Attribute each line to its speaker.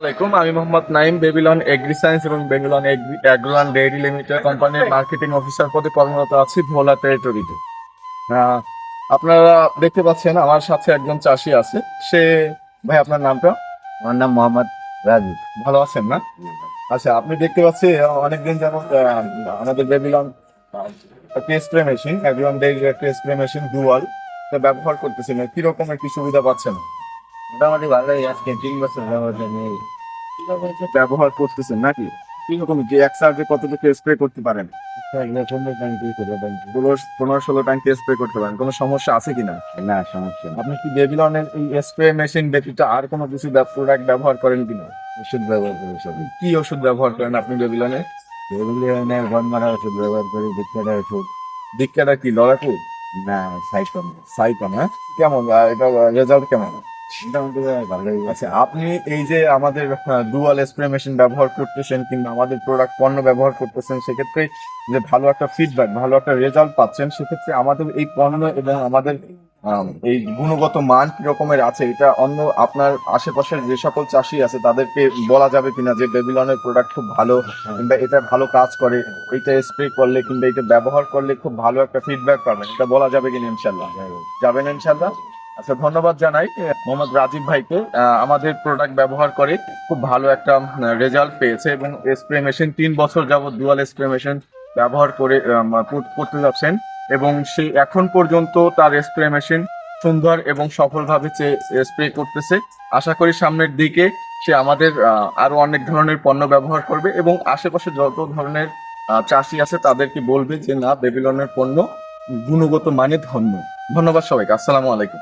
Speaker 1: আসসালামাইকুম আমি Mohammad Naim Babylon agri science এবং বেবিলন অ্যাগ্রোলান ডেয়ারি লিমিটেড কোম্পানির মার্কেটিং অফিসার পদে কর্মরত আছি ভোলা টেরিটরিতে। আহ, আপনারা দেখতে পাচ্ছেন আমার সাথে একজন চাষি আছে। সে ভাই আপনার নামটা?
Speaker 2: আমার নাম মোহাম্মদ রাজু।
Speaker 1: ভালো আছেন না? আচ্ছা আপনি দেখতে পাচ্ছি অনেকদিন যেমন আমাদের বেবিলন একটি স্প্রে মেশিন অ্যাগ্রোলান ডেয়ারি একটি স্প্রে মেশিন ডুয়াল ব্যবহার করতেছিলেন কি রকমের কি সুবিধা পাচ্ছেন?
Speaker 2: মোটামুটি ভালোই আজকে তিন বছর ব্যবহার নেই
Speaker 1: ব্যবহার করতেছেন নাকি? যে এক চার্জে কতটুকু স্প্রে করতে পারেন? পনেরো ষোলো ট্যাঙ্কি স্প্রে করতে পারেন। কোনো সমস্যা আছে কিনা?
Speaker 2: না সমস্যা
Speaker 1: আপনি কি বেবিলনের এই স্প্রে মেশিন ব্যতীত আর কোনো কিছু প্রোডাক্ট ব্যবহার করেন কিনা?
Speaker 2: ওষুধ ব্যবহার করি সব।
Speaker 1: কি ওষুধ ব্যবহার করেন আপনি বেবিলনে
Speaker 2: এগুলি ঘন মারা ওষুধ ব্যবহার করি বিক্রেতা ওষুধ।
Speaker 1: দিকটা কি লড়াকু?
Speaker 2: না সাইকন।
Speaker 1: সাইকন হ্যাঁ? কেমন? এটা রেজাল্ট কেমন? আচ্ছা আপনি এই যে আমাদের মেশিন ব্যবহার করতেছেন কিংবা আমাদের প্রোডাক্ট পণ্য ব্যবহার করতেছেন, সেক্ষেত্রে যে ভালো একটা ফিডব্যাক ভালো একটা রেজাল্ট পাচ্ছেন, সেক্ষেত্রে আমাদের এই পণ্য এবং আমাদের এই গুণগত মান কি রকমের আছে, এটা অন্য আপনার আশেপাশের যে সকল চাষি আছে, তাদেরকে বলা যাবে কিনা যে বেবিলনের প্রোডাক্ট খুব ভালো, কিংবা এটা ভালো কাজ করে এইটা স্প্রে করলে কিংবা এটা ব্যবহার করলে খুব ভালো একটা ফিডব্যাক পাবেন, এটা বলা যাবে কিনা ইনশাল্লাহ যাবেন ইনশাল্লাহ আচ্ছা ধন্যবাদ জানাই মোহাম্মদ রাজীব ভাইকে। আমাদের প্রোডাক্ট ব্যবহার করে খুব ভালো একটা রেজাল্ট পেয়েছে এবং স্প্রে মেশিন তিন বছর যাবত ডুয়াল স্প্রে মেশিন ব্যবহার করে করতে যাচ্ছেন এবং সে এখন পর্যন্ত তার স্প্রে মেশিন সুন্দর এবং সফলভাবে স্প্রে করতেছে। আশা করি সামনের দিকে সে আমাদের আরও অনেক ধরনের পণ্য ব্যবহার করবে এবং আশেপাশে যত ধরনের চাষি আছে তাদেরকে বলবে যে, না বেবিলনের পণ্য গুণগত মানে ধন্য। ধন্যবাদ সবাইকে। আসসালামু আলাইকুম।